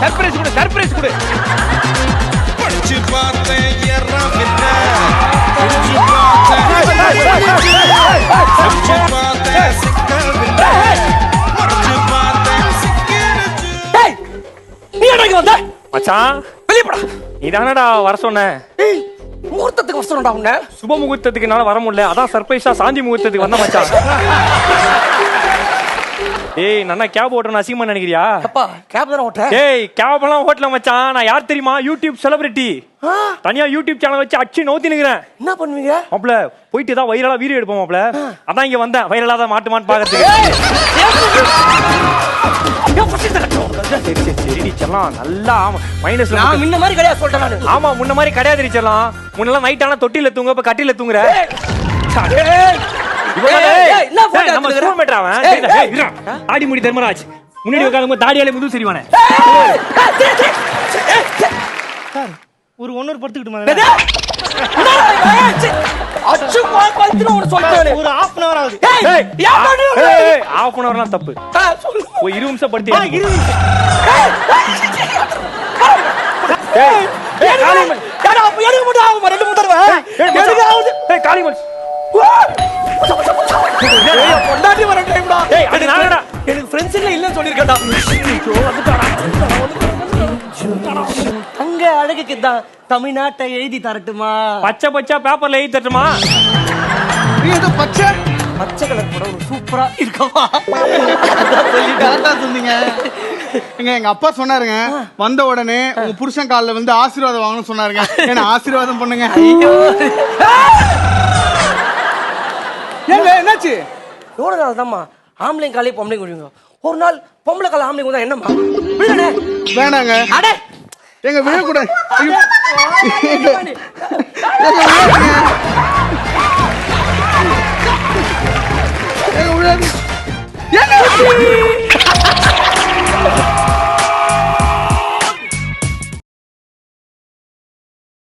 Surprise கொடு surprise கொடு. படிச்சு பார்த்தேன் படிச்சு நீ என்ன வந்த? மச்சான். வெளிய போடா நீ தானடா வர சொன்ன. முகூர்த்தத்துக்கு வசனம்டா உன்ன. சுப முகூர்த்தத்துக்கு என்னால வர முடியல. அதான் சர்ப்ரைஸா சாந்தி முகூர்த்தத்துக்கு வந்த மச்சான். ஏய் நான் கேப் ஓட்டுறேன் அசிங்கமா நினைக்கிறியா? அப்பா கேப் தானே ஓட்ட ஏய் கேப் எல்லாம் ஓட்டல மச்சான். நான் யார் தெரியுமா? யூடியூப் செலிபிரிட்டி தனியா யூடியூப் சேனல் வச்சு அச்சு நோத்தி நிக்கிறேன். என்ன பண்ணுவீங்க? மாப்ள போயிட்டு தான் வைரலா வீடியோ எடுப்போம் மாப்ள அதான் இங்க வந்தேன். வைரலா தான் மாட்டு மாட்டு பாக்கிறதுக்கு நல்லா மைனஸ்ல நான் முன்ன மாதிரி கிடையாது சொல்லிட்டேன் ஆமா முன்ன மாதிரி கிடையாது முன்னெல்லாம் நைட் ஆனா தொட்டில தூங்க இப்ப கட்டில தூங்குற ஏய், இவன் ஏய், ஏய், ஏய், என்ன நம்ம? ஸ்கூல் அவன். ஆடி முடி தர்மராஜ் முன்னாடி உட்காந்து தாடியாலே முது சரிவானே ஏய், ஏய், ஏய், ஏய், ஏய், ஒரு ஒன்னொரு படுத்துக்கிட்டு. அச்சு சொல்லிட்டானே. அன் ஆகுது ஏய்? ஹாஃப் அன் தப்பு. ஒரு நிமிஷம் படுத்து ஏய், ஏய். ஏடா, எனக்கு மட்டும் ஆகுமா? ரெண்டு மூணு தடவை? ஏய், எனக்கு பொண்டாட்டி வர டைம்டா. ஏய், அது நானடா. எனக்கு ஃப்ரெண்ட்ஸ் இல்ல இல்லன்னு சொல்லிருக்கேன்டா. அங்க அழகுக்கு தான் தமிழ்நாட்டை எழுதி தரட்டுமா? பச்சை பச்சை பேப்பர்ல எழுதி தட்டுமா ஏதோ பச்சை? பச்சை கலர் கூட ஒரு சூப்பரா இருக்கவா? கரெக்டா சொன்னீங்க. எங்க எங்க அப்பா சொன்னாருங்க வந்த உடனே உங்க புருஷன் கால்ல வந்து ஆசீர்வாதம் வாங்கணும்னு சொன்னாருங்க. என்ன ஆசீர்வாதம் பண்ணுங்க. ஏங்க என்னாச்சு எவ்வளோ நாள் தான்மா ஆம்பளைங்க காலையும் பொம்பளை குடிங்க ஒரு நாள் பொம்பளை காலை ஆம்பளை தான் என்னம்மா வேணாங்க அட எங்க விழக்கூடாது ஐயோ,